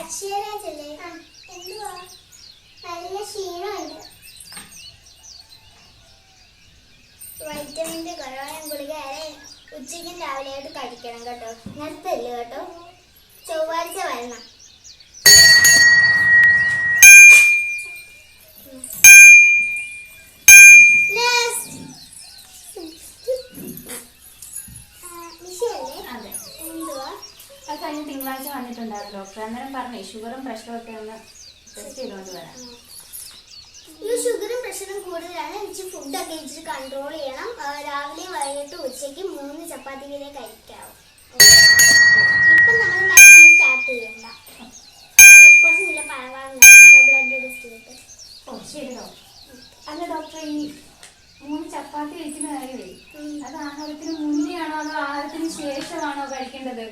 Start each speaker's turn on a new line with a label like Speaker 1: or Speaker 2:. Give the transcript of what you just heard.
Speaker 1: അക്ഷയരാജല്ലേ എന്തുവാ നല്ല ക്ഷീണമുണ്ട്. വൈറ്റമിന്റെ കുറവായ ഗുളിക ഉച്ചയ്ക്കും രാവിലെയായിട്ട് കഴിക്കണം കേട്ടോ. നിർത്തല്ലേ കേട്ടോ?
Speaker 2: കഴിഞ്ഞ് തിങ്കളാഴ്ച വന്നിട്ടുണ്ടായിരുന്നു. ഡോക്ടർ അന്നേരം പറഞ്ഞേ ഷുഗറും പ്രഷറും ഒക്കെ ഒന്ന് ടെസ്റ്റ് ചെയ്തുകൊണ്ട് വരാം.
Speaker 1: ഈ ഷുഗറും പ്രഷറും കൂടുതലാണ്. എനിക്ക് ഫുഡൊക്കെ ഇച്ചിരി കൺട്രോൾ ചെയ്യണം. രാവിലെ വൈകിട്ട് ഉച്ചയ്ക്ക് മൂന്ന് ചപ്പാത്തി വീതം കഴിക്കാവും ഇപ്പം നമ്മൾ മരുന്ന് സ്റ്റാർട്ട് ചെയ്യണ്ട. കുറച്ച് നില പഴവാണ് ബ്ലഡ് ടെസ്റ്റ് ചെയ്തിട്ട്
Speaker 2: ഓ ശരി ഡോക്ടർ. അല്ല ഡോക്ടർ ഈ മൂന്ന് ചപ്പാത്തി കഴിക്കുന്ന കാര്യമേ. അത് ആഹാരത്തിന് മുന്നേ ആണോ അതോ ആഹാരത്തിന് ശേഷമാണോ കഴിക്കേണ്ടത്?